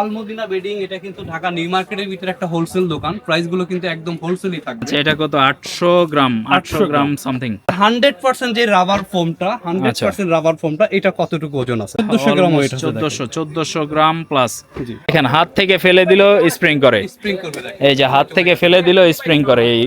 Al Madina bedding এটা কিন্তু Dhaka new মার্কেটের ভিতরে একটা হোলসেল দোকান। প্রাইসগুলো কিন্তু একদম হোলসেলই থাকবে। আচ্ছা এটা কত? আটশো গ্রাম আটশো 800 গ্রাম সামথিং হান্ড্রেড পার্সেন্ট যে রাবার ফোমটা হান্ড্রেড আচ্ছা। পার্সেন্ট রাবার ফোমটা এটা কতটুকু ওজন আছে? চোদ্দশো গ্রাম ওয়েট আছে চোদ্দশো চোদ্দশো গ্রাম প্লাস জি। এখানে হাত থেকে ফেলে দিল স্প্রিং করে। স্প্রিং করবে দেখেন। এই যে হাত থেকে ফেলে দিল স্প্রিং করে এই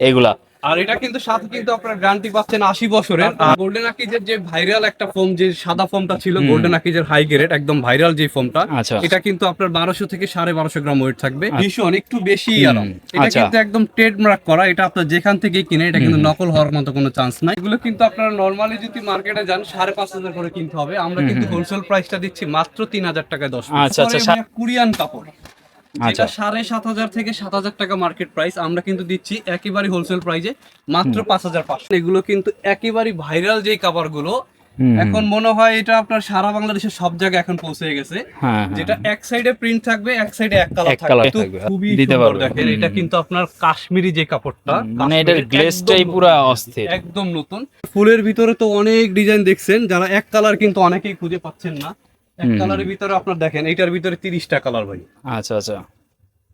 এগুলা আর এটা কিন্তু সাথে কিন্তু আপনার গ্যারান্টি পাচ্ছেন আশি বছরের। গোল্ডেন আকিজের যে ভাইরাল একটা ফোম যে সাদা ফোমটা ছিল গোল্ডেন আকিজের হাই গ্রেড একদম ভাইরাল যে ফোমটা আচ্ছা। এটা কিন্তু আপনার বারোশো থেকে সাড়ে বারোশো গ্রাম ওয়েট থাকবে। ভীষণ একটু বেশি আরাম এটা আচ্ছা। কিন্তু একদম ট্রেডমার্ক করা এটা আপনার যেখান থেকে কিনে এটা কিন্তু নকল হওয়ার মতো কোনো চান্স নাই। এগুলো কিন্তু আপনারা নর্মালি যদি মার্কেটে যান সাড়ে পাঁচ হাজার করে কিনতে হবে। আমরা কিন্তু হোলসেল প্রাইসটা দিচ্ছি মাত্র তিন হাজার টাকায় দশ। আচ্ছা, আচ্ছা, কোরিয়ান কাপড়। আচ্ছা। যেটা সাড়ে সাত হাজার থেকে সাত হাজার টাকা মার্কেট প্রাইস আমরা কিন্তু দিচ্ছি একেবারে হোলসেল প্রাইসে মাত্র পাঁচ হাজার পাঁচশো। এগুলো কিন্তু একেবারে ভাইরাল যে কাপড়গুলো হুম, এখন মনে হয় এটা আপনার সারা বাংলাদেশের সব জায়গায় এখন পৌঁছে গেছে। হ্যাঁ হ্যাঁ। যেটা এক সাইডে প্রিন্ট থাকবে এক সাইডে এক কালার থাকবে। colour খুবই সুন্দর দেখেন এটা কিন্তু আপনার কাশ্মীরি যে কাপড়টা মানে এটার গ্লেজটাই একদম নতুন। অস্থির। একদম নতুন। ফুলের ভিতরে তো অনেক ডিজাইন দেখছেন যারা এক কালার কিন্তু অনেকেই খুঁজে পাচ্ছেন না। এক কালারের ভিতরে আপনার দেখেন এটার ভিতরে তিরিশটা কালার ভাই। আচ্ছা আচ্ছা।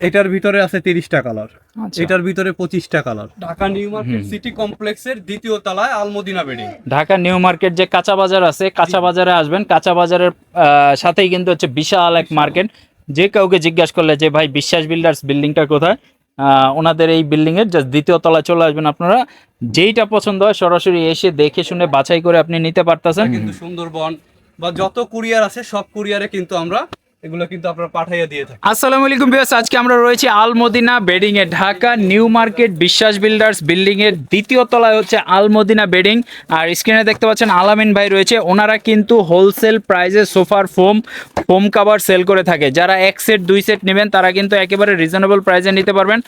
এটার ভিতরে আছে তিরিশটা কালার। আচ্ছা। এটার ভিতরে পঁচিশটা colour. Dhaka new market city কমপ্লেক্সের দ্বিতীয় তলায় Almadina bedding Dhaka new market যে কাঁচা বাজার আছে কাঁচা বাজারে আসবেন। কাঁচা বাজারের আহ, সাথেই কিন্তু হচ্ছে বিশাল এক মার্কেট। যে কাউকে জিজ্ঞাসা করলে যে ভাই বিশ্বাস বিল্ডার্স বিল্ডিংটা কোথায়? আহ, ওনাদের এই বিল্ডিং এর জাস্ট দ্বিতীয় তলায় চলে আসবেন আপনারা। যেইটা পছন্দ হয় সরাসরি এসে দেখে শুনে বাছাই করে আপনি নিতে পারতেছেন। কিন্তু সুন্দরবন বা যত কুরিয়ার আছে সব কুরিয়ারে কিন্তু আমরা এগুলো কিন্তু আসসালামু আলাইকুম আজকে আমরা রয়েছি Almadina Dhaka new market Biswas builders দ্বিতীয় তলায় হচ্ছে আলমদিনা বেডিং। আর স্ক্রিনে দেখতে পাচ্ছেন আলামিন ভাই রয়েছে, ওনারা কিন্তু হোলসেল সোফার ফোম ফোম কাভার সেল করে থাকে। যারা এক সেট, দুই সেট নেবেন, তারা কিন্তু একেবারে রিজনেবল প্রাইসে নিতে পারবেন।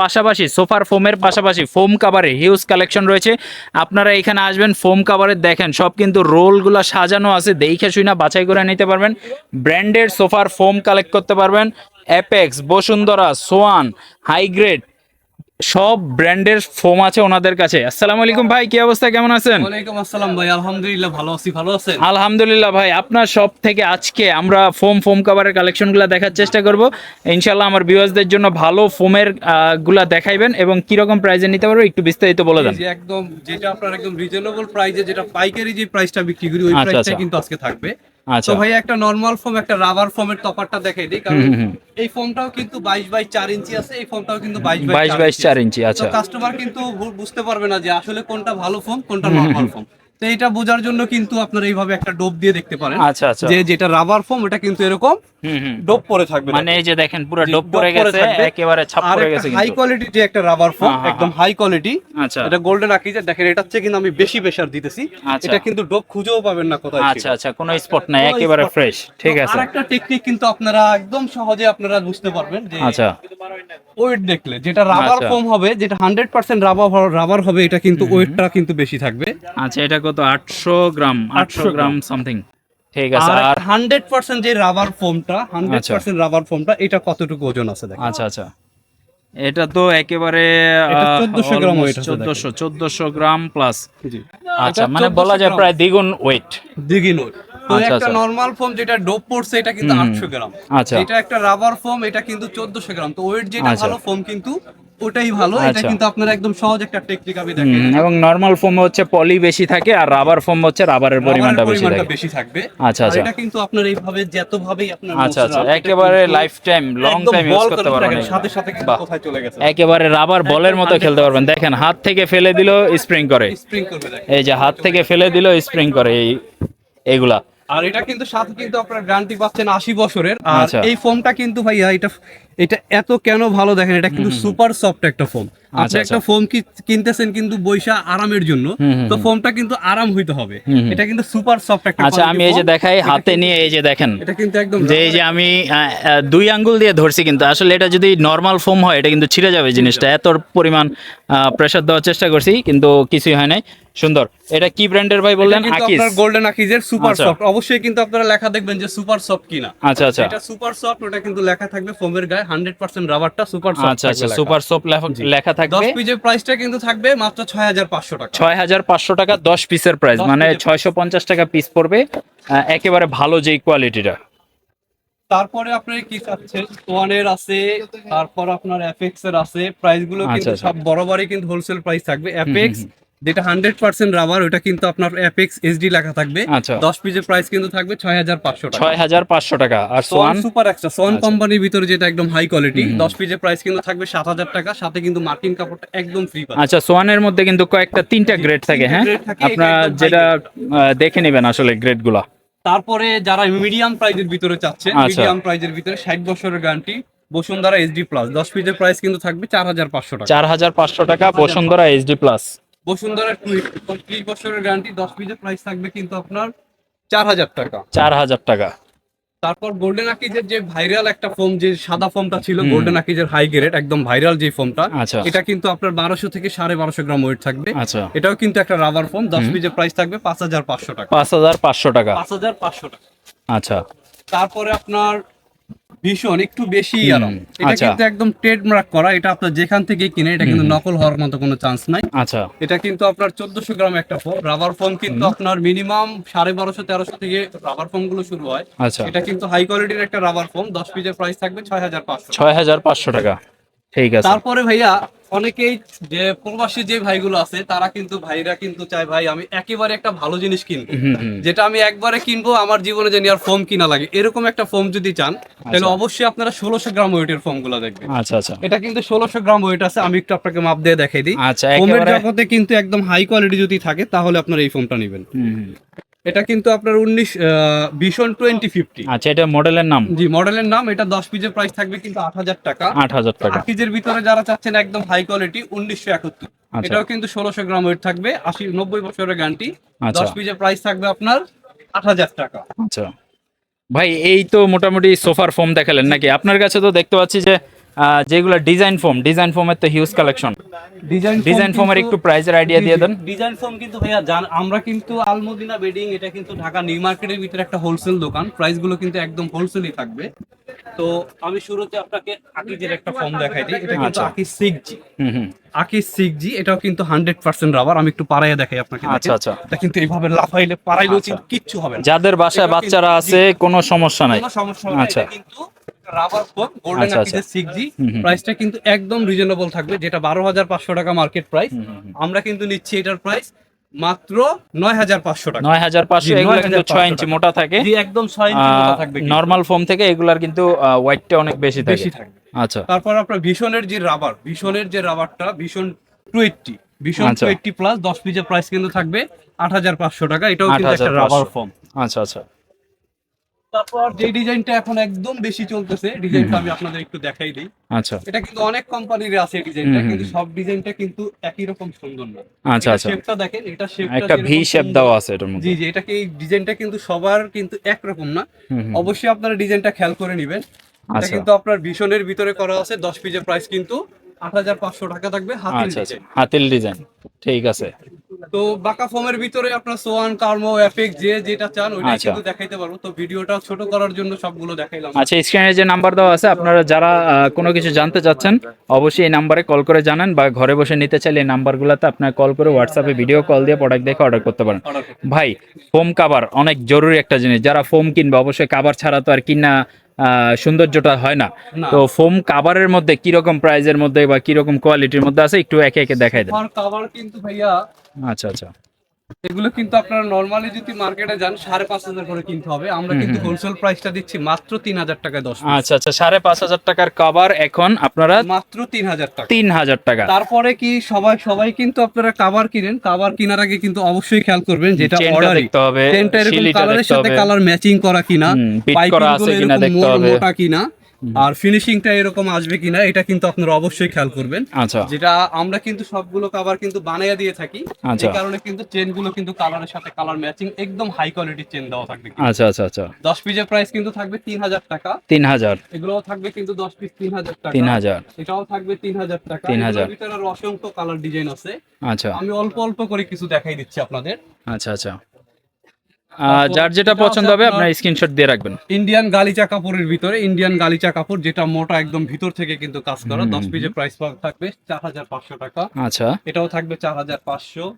পাশাপাশি সোফার ফোমের পাশাপাশি ফোম কাভারে হিউজ কালেকশন রয়েছে। আপনারা এখানে আসবেন, ফোম কাভারে দেখেন, সব কিন্তু রোলগুলো সাজানো আছে, দেখে শুনে বাছাই করে নিতে পারবেন। ব্র্যান্ডেড সোফার ফোম কালেক্ট করতে পারবেন। অ্যাপেক্স বসুন্ধরা, সোয়ান হাইগ্রেড সব ব্র্যান্ডের ফোম আছে ওনাদের কাছে। আসসালামু আলাইকুম ভাই কি অবস্থা? কেমন আছেন? ওয়ালাইকুম আসসালাম ভাই আলহামদুলিল্লাহ ভালো আছি ভালো আছেন? আলহামদুলিল্লাহ ভাই আপনার সব থেকে আজকে আমরা ফোম ফোম কাভারের কালেকশনগুলো দেখার চেষ্টা করব। ইনশাল্লাহ আমার ভিউয়ার্সদের জন্য ভালো ফোমেরগুলা দেখাইবেন এবং কীরকম প্রাইজে নিতে পারব একটু বিস্তারিত বলে দেন। একদম যেটা আপনার একদম রিজনেবল প্রাইসে যেটা পাইকারি যে প্রাইসটা বিক্রি করি ওই আচ্ছা, প্রাইসটা আচ্ছা। কিন্তু আজকে থাকবে। আচ্ছা। ভাই একটা নরমাল ফোম একটা রাবার ফোমের তফাৎটা দেখাই দিই কারণ। এই ফোমটাও কিন্তু 22 বাই 4 ইঞ্চি আছে এই ফোমটাও কিন্তু 22 বাই বাইশ বাইশ চার ইঞ্চি আচ্ছা। কাস্টমার কিন্তু বুঝতে পারবে না যে আসলে কোনটা ভালো ফোম কোনটা নরমাল ফোম তো এটা বোঝার জন্য কিন্তু আপনারা এইভাবে একটা ডোপ দিয়ে দেখতে পারেন। আচ্ছা আচ্ছা। যে যেটা রাবার ফোম এটা কিন্তু এরকম ডোপ পরে থাকবে। মানে এই যে দেখেন পুরো ডোপ পরে গেছে একেবারে ছাপ পড়ে গেছে হাই কোয়ালিটি যে একটা রাবার ফোম হ্যাঁ, হ্যাঁ, একদম হাই কোয়ালিটি আচ্ছা। এটা গোল্ডেন আকিজে দেখেন এটা হচ্ছে কিন্তু আমি বেশি প্রেসার দিতেছি। আচ্ছা। এটা কিন্তু ডোপ খুঁজেও পাবেন না কোথায় আচ্ছা আচ্ছা কোনো স্পট নাই একেবারে ফ্রেশ ঠিক আছে। আর একটা টেকনিক কিন্তু আপনারা একদম সহজে আপনারা বুঝতে পারবেন যে আচ্ছা। ওয়েট দেখলে যেটা রাবার আচ্ছা। ফোম হবে যেটা হান্ড্রেড পার্সেন্ট রাবার রাবার হবে এটা কিন্তু ওয়েটটা কিন্তু বেশি থাকবে। আচ্ছা এটা কত আটশো গ্রাম আটশো 800 গ্রাম। সামথিং ঠিক আছে আর আর হান্ড্রেড পার্সেন্ট যে রাবার ফোমটা হান্ড্রেড আচ্ছা। পার্সেন্ট রাবার ফোমটা এটা কতটুকু ওজন আছে দেখেন আচ্ছা আচ্ছা। এটা তো একেবারে 1400 গ্রাম চোদ্দশো চোদ্দশো গ্রাম প্লাস আচ্ছা মানে বলা যায় প্রায় দ্বিগুণ ওয়েট দিঘি নোট তো আচ্ছা, একটা আচ্ছা। নরমাল ফোম যেটা ডোপ পড়ছে এটা কিন্তু আটশো গ্রাম। আচ্ছা। এটা একটা রাবার ফোম এটা কিন্তু চোদ্দশো গ্রাম। তো ওয়েট যেটা আচ্ছা। ভালো ফোম কিন্তু ওটাই ভালো এটা আচ্ছা। কিন্তু আপনারা একদম সহজ একটা টেকনিক আমি দেখেন এবং নর্মাল ফোম হচ্ছে পলি বেশি থাকে আর রাবার ফোম হচ্ছে রাবারের পরিমাণটা বেশি থাকে। বেশি থাকবে। আচ্ছা, আচ্ছা। এটা কিন্তু আপনার এইভাবে যত ভাবেই আপনার আচ্ছা আচ্ছা। একেবারে life time long time use করতে পারবেন সাথে সাথে কিন্তু কোথায় চলে গেছে। একেবারে রাবার বলের মতো খেলতে পারবেন। দেখেন হাত থেকে ফেলে দিল স্প্রিং করে। স্প্রিং করবে এই যে হাত থেকে ফেলে দিল স্প্রিং করে এই এগুলা। আর এটা কিন্তু সাথে কিন্তু আপনার গ্যারান্টি পাচ্ছেন আশি বছরের। আর আচ্ছা। এই ফোমটা কিন্তু ভাইয়া এটা এটা এত কেন ভালো দেখেন? এটা কিন্তু সুপার সফট একটা ফোম। আপনি আচ্ছা, একটা ফোম কি কিনতেছেন কিন্তু বৈশা আরামের জন্য তো ফোমটা কিন্তু আরাম হইতে হবে। এটা কিন্তু সুপার সফট একটা আচ্ছা আমি এই যে দেখাই হাতে নিয়ে এই যে দেখেন। এটা কিন্তু একদম যে এই যে আমি দুই আঙ্গুল দিয়ে ধরছি কিন্তু আসলে এটা যদি নর্মাল ফোম হয় এটা কিন্তু ছিঁড়ে যাবে জিনিসটা। এত পরিমাণ প্রেসার দেওয়ার চেষ্টা করছি কিন্তু কিছুই হয় নাই। সুন্দর। এটা কি ব্র্যান্ডের ভাই বললেন? আকিস আপনার গোল্ডেন আকিজের সুপার আচ্ছা। সফট অবশ্যই কিন্তু আপনারা লেখা দেখবেন যে সুপার সফট কিনা। আচ্ছা আচ্ছা। এটা সুপার সফট ওটা কিন্তু লেখা থাকবে ফোমের গায়ে। 100% রাবারটা সুপার সফট আচ্ছা আচ্ছা সুপার সোপ লেখা 10 থাকবে। পিসের প্রাইসটা কিন্তু থাকবে মাত্র 6500 টাকা। ছয় হাজার পাঁচশো টাকা দশ পিসের প্রাইস মানে ছয়শো পঞ্চাশ টাকা পিস পড়বে। একেবারে ভালো যেই কোয়ালিটিটা তারপরে আপনার কি চাচ্ছেন ওয়ানের আছে তারপর আপনার এফএক্স এর আছে। প্রাইসগুলো আচ্ছা, কিন্তু আচ্ছা। সব বরাবরই কিন্তু হোলসেল প্রাইস থাকবে। এফএক্স যেটা হান্ড্রেড পার্সেন্ট রাবার ওটা কিন্তু আপনার এফএক্স এইচডি লেখা থাকবে। আচ্ছা। দশ পিসের প্রাইস কিন্তু থাকবে ছয় হাজার পাঁচশো টাকা। ছয় হাজার পাঁচশো টাকা। আর সোয়ান সুপার এক্সট্রা সোয়ান। কোম্পানির ভিতরে যেটা একদম হাই কোয়ালিটি দশ পিসের প্রাইস কিন্তু থাকবে সাত হাজার টাকা সাথে কিন্তু মার্কিন কাপড়টা একদম ফ্রি আচ্ছা সোয়ানের মধ্যে কিন্তু কয়েকটা তিনটা গ্রেড থাকে হ্যাঁ? আপনারা যেটা দেখে নেবেন আসলে গ্রেডগুলা তারপরে যারা মিডিয়াম প্রাইজের ভিতরে আচ্ছা। মিডিয়াম প্রাইজের ভিতরে ষাট বছরের গ্যারান্টি বসুন্ধরা এইচডি প্লাস দশ পিসের প্রাইস কিন্তু থাকবে চার হাজার পাঁচশো টাকা। চার হাজার পাঁচশো টাকা বসুন্ধরা এইচডি প্লাস বসুন্ধরা ত্রিশ বছরের গ্যারান্টি দশ পিসের প্রাইস থাকবে কিন্তু আপনার চার হাজার টাকা। চার হাজার টাকা। তারপর গোল্ডেন আকিজের যে ভাইরাল একটা ফোম যে সাদা ফোমটা ছিল গোল্ডেন আকিজের হাই গ্রেড একদম ভাইরাল যে ফোমটা আচ্ছা। এটা কিন্তু আপনার বারোশো থেকে সাড়ে বারোশো গ্রাম ওয়েট থাকবে। আচ্ছা। এটাও কিন্তু একটা রাবার ফোম দশ পিসের প্রাইস থাকবে পাঁচ হাজার পাঁচশো টাকা। পাঁচ হাজার পাঁচশো টাকা। পাঁচ হাজার পাঁচশো টাকা। আচ্ছা। তারপরে আপনার ভীষণ একটু বেশি আরাম। এটা আচ্ছা। কিন্তু একদম ট্রেডমার্ক করা এটা আপনার যেখান থেকে কিনে এটা কিন্তু নকল হওয়ার মতো কোনো চান্স নাই। আচ্ছা। এটা কিন্তু আপনার চোদ্দশো গ্রাম একটা ফোম রাবার ফোম কিন্তু আপনার মিনিমাম সাড়ে বারোশো তেরোশো থেকে রাবার ফোমগুলো শুরু হয়। আচ্ছা। এটা কিন্তু হাই কোয়ালিটির একটা রাবার ফোম দশ পিসের প্রাইস থাকবে ছয় হাজার পাঁচশো ছয় হাজার পাঁচশো টাকা। ঠিক আছে। তারপরে ভাইয়া অনেকেই যে প্রবাসী যে ভাইগুলো আছে তারা কিন্তু ভাইরা কিন্তু চায় ভাই আমি একেবারে একটা ভালো জিনিস কিনবো। যেটা আমি একবারে কিনবো আমার জীবনে জানি আর ফোম কিনা লাগে। এরকম একটা ফোম যদি চান তাহলে অবশ্যই আপনারা ষোলোশো গ্রাম ওয়েটের ফোমগুলো দেখবেন। আচ্ছা আচ্ছা। এটা কিন্তু ষোলোশো গ্রাম ওয়েট আছে আমি একটু আপনাকে মাপ দিয়ে দেখাই দিই। আচ্ছা ফোমের জগতে কিন্তু একদম হাই কোয়ালিটি যদি থাকে তাহলে আপনারা এই ফোমটা নেবেন। এটা কিন্তু আপনার উনিশ ভিশন টোয়েন্টি ফিফটি আচ্ছা এটা মডেলের নাম? জি মডেলের নাম এটা দশ পিসের প্রাইস থাকবে কিন্তু আট হাজার টাকা। আট হাজার টাকা। আকিজের ভিতরে যারা চাচ্ছেন একদম হাই কোয়ালিটি উনিশশো একাত্তর। আচ্ছা। এটাও কিন্তু ষোলোশো গ্রাম ওয়েট থাকবে আশি নব্বই বছরের গ্যারান্টি আচ্ছা। দশ পিসের প্রাইস থাকবে আপনার আট হাজার টাকা। আচ্ছা। ভাই এই তো মোটামুটি সোফার ফোম দেখালেন নাকি? আপনার কাছে তো দেখতে পাচ্ছি যে যেগুলো ডিজাইন ফোম ডিজাইন ফোমের তো হিউজ কালেকশন ডিজাইন ডিজাইন ফোমের একটু প্রাইসের আইডিয়া দিয়ে দেন। ডিজাইন ফোম কিন্তু ভাইয়া জান আমরা কিন্তু আলমদিনা বেডিং এটা কিন্তু ঢাকা নিউ মার্কেটের ভিতরে একটা হোলসেল দোকান। প্রাইসগুলো কিন্তু একদম হোলসেলই থাকবে। তো আমি শুরুতে আপনাকে আকিজের একটা ফর্ম দেখাই দিই। এটা কিন্তু। আকিজ সিক্স জি হুম হুম। আকিজ সিক্স জি এটাও কিন্তু হান্ড্রেড পার্সেন্ট রাবার আমি একটু পাড়াইয়া দেখাই আপনাকে আচ্ছা, আচ্ছা। এটা কিন্তু এইভাবে লাফাইলে পাড়াইলেও আচ্ছা। কিচ্ছু হবে না। যাদের বাসায় বাচ্চারা আছে কোনো সমস্যা নাই। কোনো সমস্যা হবে না। আচ্ছা। এটা কিন্তু রাবার ফোম গোল্ডেন আকিজের সিক্স জি। প্রাইসটা কিন্তু একদম রিজনেবল থাকবে যেটা বারো হাজার পাঁচশো টাকা মার্কেট প্রাইস। আমরা কিন্তু নিচ্ছি এটার প্রাইস মাত্র নয় হাজার পাঁচশো টাকা। নয় হাজার পাঁচশো এগুলো কিন্তু ছয় ইঞ্চি মোটা থাকে। একদম ছয় ইঞ্চি মোটা থাকবে নর্মাল ফোম থেকে এগুলার কিন্তু ওয়াইটটা অনেক বেশি বেশি থাকবে। আচ্ছা। তারপর আপনার ভীষণের যে রাবার ভীষণের যে রাবারটা ভীষণ টুয়েটটি ভীষণ আচ্ছা। টুয়েটটি প্লাস দশ পিসের প্রাইস কিন্তু থাকবে আট হাজার পাঁচশো টাকা। এটাও কিন্তু একটা রাবার ফর্ম আচ্ছা আচ্ছা। তারপর যে ডিজাইনটা এখন একদম বেশি চলতেছে ডিজাইনটা আমি আপনাদের একটু দেখাই দিই। আচ্ছা। এটা কিন্তু অনেক কোম্পানির আছে ডিজাইনটা কিন্তু সব ডিজাইনটা কিন্তু একই রকম সুন্দর না। আচ্ছা আচ্ছা। শেপটা দেখেন এটা শেপটা একটা ভি শেপ দেওয়া আছে এটার জি মধ্যে। জি এটাকে এই ডিজাইনটা কিন্তু সবার কিন্তু একরকম না। হুম, হুম। অবশ্যই আপনারা ডিজাইনটা খেয়াল করে নেবেন। এটা আচ্ছা। কিন্তু আপনার ভীষণের ভিতরে করা আছে দশ পিসের প্রাইস কিন্তু আট হাজার পাঁচশো টাকা থাকবে হাতের আচ্ছা আচ্ছা। ডিজাইন। হাতিল ডিজাইন। ঠিক আছে। তো বাঁকা ফোমের ভিতরে আপনার সোয়ান কার্মো এফেক্ট যে যেটা চান ওইটাই আচ্ছা। কিন্তু দেখাইতে পারব তো ভিডিওটা ছোট করার জন্য সবগুলো দেখাইলাম আচ্ছা স্ক্রিনে যে নাম্বার দেওয়া আছে আপনারা যারা আহ, কোনো কিছু জানতে চাচ্ছেন অবশ্যই এই নাম্বারে কল করে জানান বা ঘরে বসে নিতে চাইলে এই নাম্বারগুলোতে আপনার কল করে হোয়াটসঅ্যাপে ভিডিও কল দিয়ে প্রোডাক্ট দেখে অর্ডার করতে পারেন Order করতে। ভাই ফোম কাভার অনেক জরুরি একটা জিনিস যারা ফোম কিনবে অবশ্যই কাভার ছাড়া তো আর কিনা সৌন্দর্যটা হয় না। তো ফোম কাভারের মধ্যে কীরকম প্রাইজের মধ্যে বা কীরকম কোয়ালিটির মধ্যে আছে একটু একে একে দেখাই দেন। কাভার কিন্তু ভাইয়া আচ্ছা আচ্ছা। এগুলো কিন্তু আপনারা নর্মালি যদি মার্কেটে যান সাড়ে পাঁচ হাজার করে কিনতে হবে। আমরা কিন্তু হোলসেল প্রাইসটা দিচ্ছি মাত্র তিন হাজার টাকায় দশ। আচ্ছা আচ্ছা সাড়ে পাঁচ হাজার টাকার কাভার এখন আপনারা মাত্র তিন হাজার টাকা। তিন হাজার টাকা। তারপরে কি সবাই সবাই কিন্তু আপনারা কাভার কিনেন। কাভার কেনার আগে কিন্তু অবশ্যই খেয়াল করবেন যেটা অর্ডার দেখতে হবে এরকম কালারের সাথে কালার ম্যাচিং করা কিনা পাইপিং করা আছে গুলো কিনা এরকম দেখতে হবে। মোটা কিনা। আর ফিনিশিংটা এরকম আসবে কিনা এটা কিন্তু আপনারা অবশ্যই খেয়াল করবেন। আচ্ছা। যেটা আমরা কিন্তু সবগুলো কাভার কিন্তু বানাইয়া দিয়ে থাকি। আচ্ছা। এই কারণে কিন্তু চেনগুলো কিন্তু কালারের সাথে কালার ম্যাচিং একদম হাই কোয়ালিটির চেন দেওয়া থাকবে আচ্ছা আচ্ছা আচ্ছা। দশ পিসের প্রাইস কিন্তু থাকবে তিন হাজার টাকা। তিন হাজার। এগুলোও থাকবে কিন্তু দশ পিস তিন হাজার টাকা। তিন হাজার। এটাও থাকবে তিন হাজার টাকা। 3000 এগুলোর ভিতরে অসংখ্য কালার ডিজাইন আছে। আচ্ছা। আমি অল্প অল্প করে কিছু দেখাই দিচ্ছি আপনাদের। আচ্ছা আচ্ছা। যার যেটা পছন্দ হবে আপনার- স্ক্রিনশট দিয়ে রাখবেন। ইন্ডিয়ান গালিচা কাপড়ের ভিতরে ইন্ডিয়ান গালিচা কাপড় যেটা মোটা একদম ভিতর থেকে কিন্তু কাজ করা দশ পিসের প্রাইস থাকবে চার হাজার পাঁচশো টাকা। আচ্ছা। এটাও থাকবে চার হাজার পাঁচশো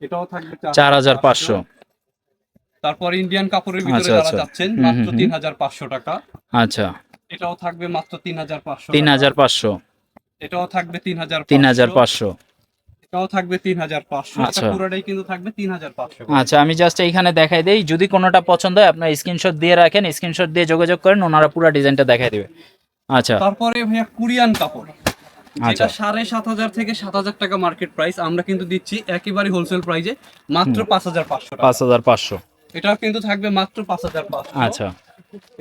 এটাও থাকবে চার হাজার পাঁচশো। তারপর ইন্ডিয়ান কাপড়ের ভিতরে আচ্ছা, যারা আচ্ছা। যাচ্ছেন মাত্র। তিন হাজার পাঁচশো টাকা। আচ্ছা। এটাও থাকবে মাত্র তিন হাজার পাঁচশো তিন হাজার পাঁচশো। এটাও থাকবে তিন হাজার তিন হাজার পাঁচশো। এটাও থাকবে তিন হাজার পাঁচশো। আচ্ছা। পুরোটাই কিন্তু থাকবে তিন হাজার পাঁচশো আচ্ছা আমি জাস্ট এইখানে দেখাই দেই যদি কোনোটা পছন্দ হয় আপনার স্ক্রিনশট দিয়ে রাখেন স্ক্রিনশট দিয়ে যোগাযোগ করেন ওনারা পুরো ডিজাইনটা দেখাই দিবে। আচ্ছা। তারপরে ভাইয়া কোরিয়ান কাপড়। আচ্ছা। সাড়ে সাত হাজার থেকে সাত হাজার টাকা মার্কেট প্রাইস আমরা কিন্তু দিচ্ছি একেবারে হোলসেল প্রাইসে মাত্র পাঁচ হাজার পাঁচশো পাঁচ হাজার পাঁচশো। এটাও কিন্তু থাকবে মাত্র পাঁচ হাজার পাঁচশো। আচ্ছা।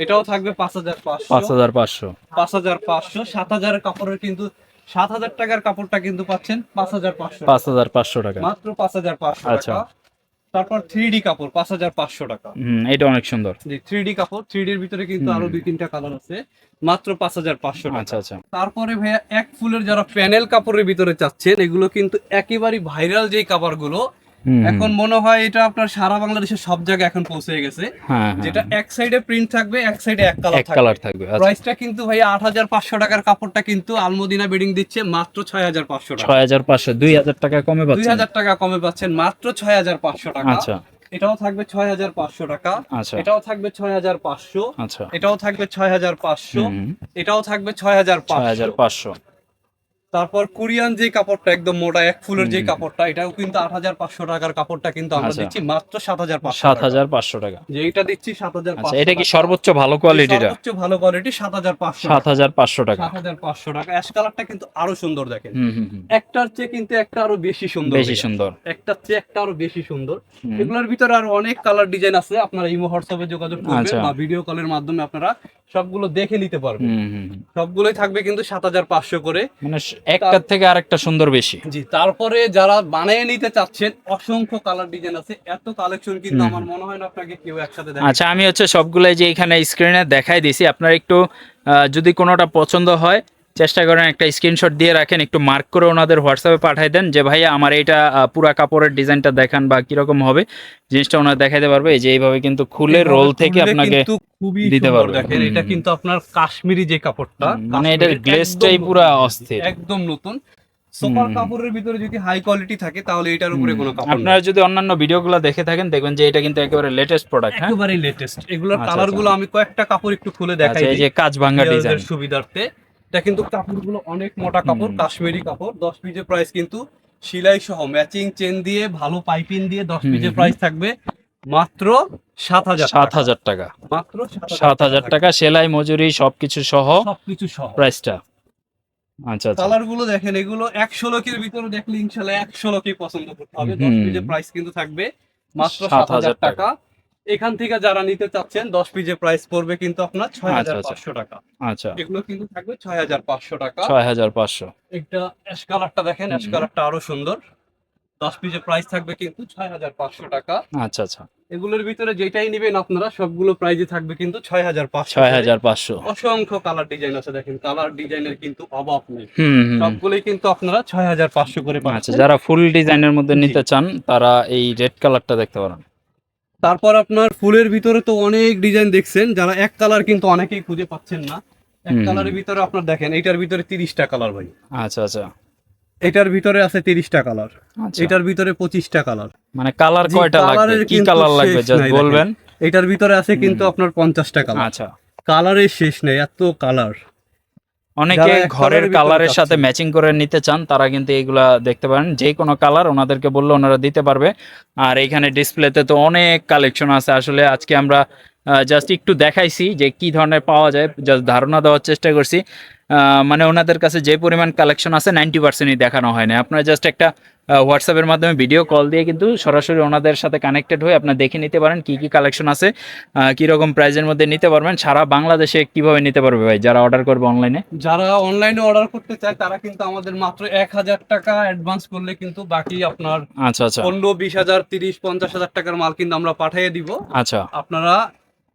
এটাও থাকবে পাঁচ হাজার পাঁচশো। পাঁচ হাজার পাঁচশো। পাঁচ হাজার পাঁচশো সাত হাজার কাপড়ের কিন্তু সাত হাজার টাকার কাপড়টা কিন্তু পাচ্ছেন পাঁচ হাজার পাঁচশো পাঁচ হাজার পাঁচশো টাকা। মাত্র পাঁচ হাজার পাঁচশো আচ্ছা। তারপর থ্রি ডি কাপড় পাঁচ হাজার পাঁচশো টাকা। হুম এটা অনেক সুন্দর। জি থ্রি ডি কাপড় থ্রি ডির ভিতরে কিন্তু আরও দুই তিনটা কালার আছে। মাত্র পাঁচ হাজার পাঁচশো আচ্ছা আচ্ছা। তারপরে ভাইয়া এক ফুলের যারা প্যানেল কাপড়ের ভিতরে চাচ্ছেন এগুলো কিন্তু একেবারে ভাইরাল যে কাপড়গুলো। এখন মনে হয় এটা আপনার সারা বাংলাদেশের সব জায়গায় এখন পৌঁছে গেছে। হ্যাঁ হ্যাঁ, যেটা হ্যাঁ। এক সাইডে প্রিন্ট থাকবে এক সাইডে এক কালার থাকবে কালার থাকবে। আচ্ছা। প্রাইসটা কিন্তু ভাই আট হাজার পাঁচশো টাকার কাপড়টা কিন্তু আলমদিনা বেডিং দিচ্ছে মাত্র ছয় হাজার পাঁচশো টাকা। ছয় হাজার পাঁচশো দুই হাজার টাকা কমে পাচ্ছেন। হাজার টাকা কমে পাচ্ছেন মাত্র ছয় হাজার পাঁচশো টাকা। আচ্ছা। এটাও থাকবে ছয় হাজার পাঁচশো টাকা। আচ্ছা। এটাও থাকবে ছয় হাজার পাঁচশো। আচ্ছা। এটাও থাকবে ছয় হাজার পাঁচশো। এটাও থাকবে ছয় হাজার পাঁচশো। তারপর কোরিয়ান যে কাপড়টা একদম মোটা এক ফুলের যে কাপড়টা এটাও কিন্তু আট হাজার পাঁচশো টাকার কাপড়টা কিন্তু আমরা আচ্ছা। দিচ্ছি মাত্র সাত হাজার সাত হাজার পাঁচশো টাকা। যে এটা দিচ্ছি সাত হাজার আচ্ছা এটা কি সর্বোচ্চ ভালো কোয়ালিটিটা সর্বোচ্চ ভালো কোয়ালিটি সাত হাজার পাঁচশো সাত হাজার পাঁচশো টাকা। সাত হাজার পাঁচশো টাকা। অ্যাশ কালারটা কিন্তু আরও সুন্দর দেখেন। একটার চেয়ে কিন্তু একটা আরও বেশি সুন্দর বেশি সুন্দর। একটার চেয়ে একটা আরও বেশি সুন্দর। এগুলোর ভিতরে আরও অনেক কালার ডিজাইন আছে। আপনারা ইমো হোয়াটসঅ্যাপে যোগাযোগ করবেন আচ্ছা। বা ভিডিও কলের মাধ্যমে আপনারা সবগুলো দেখে নিতে পারবেন। সবগুলোই থাকবে কিন্তু সাত হাজার পাঁচশো করে। মানে একটার থেকে আরেকটা সুন্দর বেশি। জি তারপরে যারা বানিয়ে নিতে চাচ্ছেন অসংখ্য কালার ডিজাইন আছে। এত কালেকশন কিন্তু আমার মনে হয় না আপনাকে কেউ একসাথে আচ্ছা আমি হচ্ছে সবগুলাই যে এখানে স্ক্রিনে দেখাই দিছি আপনারা একটু আহ, যদি কোনোটা পছন্দ হয় চেষ্টা করেন একটা স্ক্রিনশট দিয়ে রাখেন একটু মার্ক করে ওনাদের হোয়াটসঅ্যাপে পাঠিয়ে দেন যে ভাইয়া আমার এইটা পুরা কাপড়ের ডিজাইনটা দেখান বা কীরকম হবে। জিনিসটা ওনার দেখাইতে পারবে। এই যে এইভাবে কিন্তু খুলে রোল থেকে আপনাকে খুবই দিতে পারবে। দেখেন এটা কিন্তু আপনার কাশ্মীরি যে কাপড়টা মানে এটার গ্লেজটাই পুরা অস্থির। একদম নতুন। সুপার কাপড়ের ভিতরে যদি হাই কোয়ালিটি থাকে তাহলে এটার উপরে কোনো কাপড় আপনারা যদি অন্যান্য ভিডিওগুলো দেখে থাকেন দেখবেন যে এটা কিন্তু একেবারে লেটেস্ট প্রোডাক্ট হ্যাঁ? একেবারেই লেটেস্ট এগুলোর আচ্ছা, কালারগুলো আমি কয়েকটা কাপড় একটু খুলে আচ্ছা দেখাই এই যে কাজ ভাঙ্গা ডিজাইন সুবিধার্থে। এটা কিন্তু কাপড়গুলো অনেক মোটা কাপড় কাশ্মীরি কাপড়। দশ পিসের প্রাইস কিন্তু সিলাই সহ ম্যাচিং চেন দিয়ে ভালো পাইপিং দিয়ে দশ হুম, প্রাইস থাকবে মাত্র সাত হাজার সাত টাকা। হাজার টাকা। মাত্র সাত হাজার টাকা। সেলাই মজুরি সবকিছু সহ সবকিছু সহ। প্রাইসটা আচ্ছা আচ্ছা। কালারগুলো দেখেন এগুলো একশো লোকের ভিতরে দেখলে ইনশাল্লাহ একশো লোকই পছন্দ করতে হবে। দশ। পিসের প্রাইস কিন্তু থাকবে মাত্র সাত হাজার টাকা। এখান থেকে যারা নিতে চাচ্ছেন দশ পিসের প্রাইস পড়বে কিন্তু আপনার ছয় হাজার আচ্ছা, পাঁচশো টাকা। আচ্ছা। এগুলো কিন্তু থাকবে ছয় হাজার পাঁচশো টাকা। ছয় হাজার পাঁচশো। একটা অ্যাশ কালারটা দেখেন অ্যাশ কালারটা আরও সুন্দর। দশ পিসের প্রাইস থাকবে কিন্তু ছয় হাজার পাঁচশো টাকা। আচ্ছা আচ্ছা। এগুলোর ভিতরে যেটাই নেবেন আপনারা সবগুলো প্রাইজে থাকবে কিন্তু ছয় হাজার পাঁচশো। ছয় হাজার পাঁচশো। অসংখ্য কালার ডিজাইন আছে দেখেন কালার ডিজাইনের কিন্তু অভাব নেই। সবগুলোই কিন্তু আপনারা ছয় হাজার পাঁচশো করে আচ্ছা পাচ্ছেন। যারা ফুল ডিজাইনের মধ্যে নিতে চান তারা এই রেড কালারটা দেখতে পারেন। তারপর আপনার ফুলের ভিতরে তো অনেক ডিজাইন দেখছেন যারা এক কালার কিন্তু অনেকেই খুঁজে পাচ্ছেন না। এক। কালারের ভিতরে আপনার দেখেন এটার ভিতরে তিরিশটা কালার ভাই। আচ্ছা আচ্ছা। এটার ভিতরে আছে তিরিশটা কালার আচ্ছা। এটার ভিতরে পঁচিশটা কালার মানে কালার কয়টা লাগবে? কালারের কি কালার লাগবে? জাস্ট বলবেন। এটার ভিতরে আছে কিন্তু আপনার পঞ্চাশটা কালার আচ্ছা। কালারের শেষ নেই এত কালার অনেকে ঘরের কালারের সাথে ম্যাচিং করে নিতে চান তারা কিন্তু এইগুলা দেখতে পারেন। যে কোনো কালার ওনাদেরকে বললে ওনারা দিতে পারবে। আর এখানে ডিসপ্লেতে তো অনেক কালেকশন আছে। আসলে আজকে আমরা জাস্ট একটু দেখাইছি যে কি ধরনের পাওয়া যায়। জাস্ট ধারণা দেওয়ার চেষ্টা করছি। মানে ওনাদের কাছে যে পরিমাণ কালেকশন আছে নাইনটি পার্সেন্টই দেখানো হয় না আপনারা জাস্ট একটা হোয়াটসঅ্যাপের মাধ্যমে ভিডিও কল দিয়ে কিন্তু সরাসরি ওনাদের সাথে কানেক্টেড হয়ে আপনারা দেখে নিতে পারেন কি কি কালেকশন আছে আহ, কি রকম প্রাইজের মধ্যে নিতে পারবেন। সারা বাংলাদেশে কীভাবে নিতে পারবে ভাই? যারা অর্ডার করবে অনলাইনে যারা অনলাইনে অর্ডার করতে চায় তারা কিন্তু আমাদের মাত্র এক হাজার টাকা অ্যাডভান্স করলে কিন্তু বাকি আপনার আচ্ছা আচ্ছা। পনেরো বিশ হাজার তিরিশ পঞ্চাশ হাজার টাকার মাল কিন্তু আমরা পাঠিয়ে দিব। আচ্ছা। আপনারা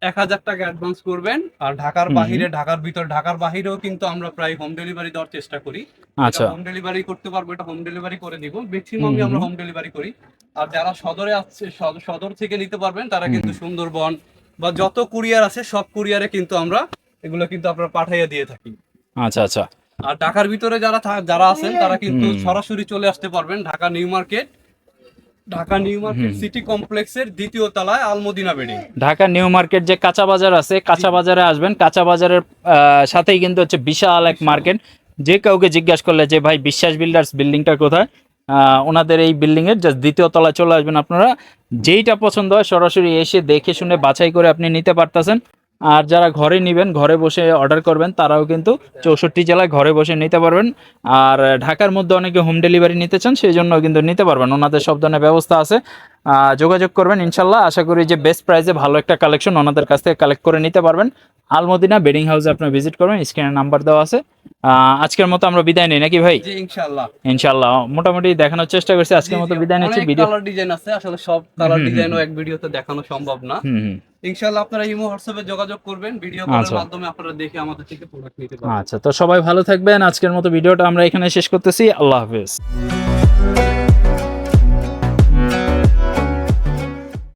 এক হাজার টাকা অ্যাডভান্স করবেন। আর ঢাকার। বাহিরে ঢাকার ভিতর ঢাকার বাহিরেও কিন্তু আমরা প্রায় হোম ডেলিভারি দেওয়ার চেষ্টা করি। আচ্ছা। হোম ডেলিভারি করতে পারব এটা হোম ডেলিভারি করে দিব ম্যাক্সিমামই আমরা হোম ডেলিভারি করি। আর যারা সদরে আসছে সদ- সদর থেকে নিতে পারবেন তারা কিন্তু সুন্দরবন বা যত কুরিয়ার আছে সব কুরিয়ারে কিন্তু আমরা এগুলো কিন্তু আপনারা পাঠাইয়া দিয়ে থাকি। আচ্ছা আচ্ছা। আর ঢাকার ভিতরে যারা যারা আছেন তারা কিন্তু সরাসরি চলে আসতে পারবেন Dhaka new market. Dhaka new market city কমপ্লেক্সের দ্বিতীয় তলায় Almadina bedding. Dhaka new market যে কাঁচা বাজার আছে কাঁচা বাজারে আসবেন। কাঁচা বাজারের সাথেই কিন্তু হচ্ছে বিশাল এক মার্কেট। যে কাউকে জিজ্ঞাসা করলে যে ভাই বিশ্বাস বিল্ডার্স বিল্ডিংটা কোথায়? আহ, ওনাদের এই বিল্ডিং এর জাস্ট দ্বিতীয় তলায় চলে আসবেন আপনারা। যেইটা পছন্দ হয় সরাসরি এসে দেখে শুনে বাছাই করে আপনি নিতে পারতেছেন। আর যারা ঘরে নেবেন, ঘরে বসে অর্ডার করবেন, তারাও কিন্তু চৌষট্টি জেলায় ঘরে বসে নিতে পারবেন। আর ঢাকার মধ্যে অনেকে হোম ডেলিভারি নিতে চান সেই জন্য কিন্তু নিতে পারবেন। ওনাদের সব ধরনের ব্যবস্থা আছে। যোগাযোগ করবেন ইনশাল্লাহ। আশা করি যে বেস্ট প্রাইসে ভালো একটা কালেকশন ওনাদের কাছ থেকে কালেক্ট করে নিতে পারবেন। আলমদিনা বেডিং হাউসে আপনার ভিজিট করবেন স্ক্রিনে নাম্বার দেওয়া আছে। আজকের মতো আমরা বিদায় নেই নাকি ভাই? ইনশাআল্লাহ। ইনশাল্লাহ মোটামুটি দেখানোর চেষ্টা করছি আজকের মতো বিদায় নিচ্ছি ভিডিও কালার ডিজাইন আছে আসলে সব কালার ডিজাইনও এক ভিডিওতে দেখানো সম্ভব না। ইনশাআল্লাহ আপনারা ইমো হোয়াটসঅ্যাপে যোগাযোগ করবেন ভিডিও কলের আচ্ছা। মাধ্যমে আপনারা দেখে আমাদের থেকে প্রোডাক্ট নিতে পারবেন। আচ্ছা তো সবাই ভালো থাকবেন আজকের মতো ভিডিওটা আমরা এখানে শেষ করতেছি আল্লাহ হাফেজ।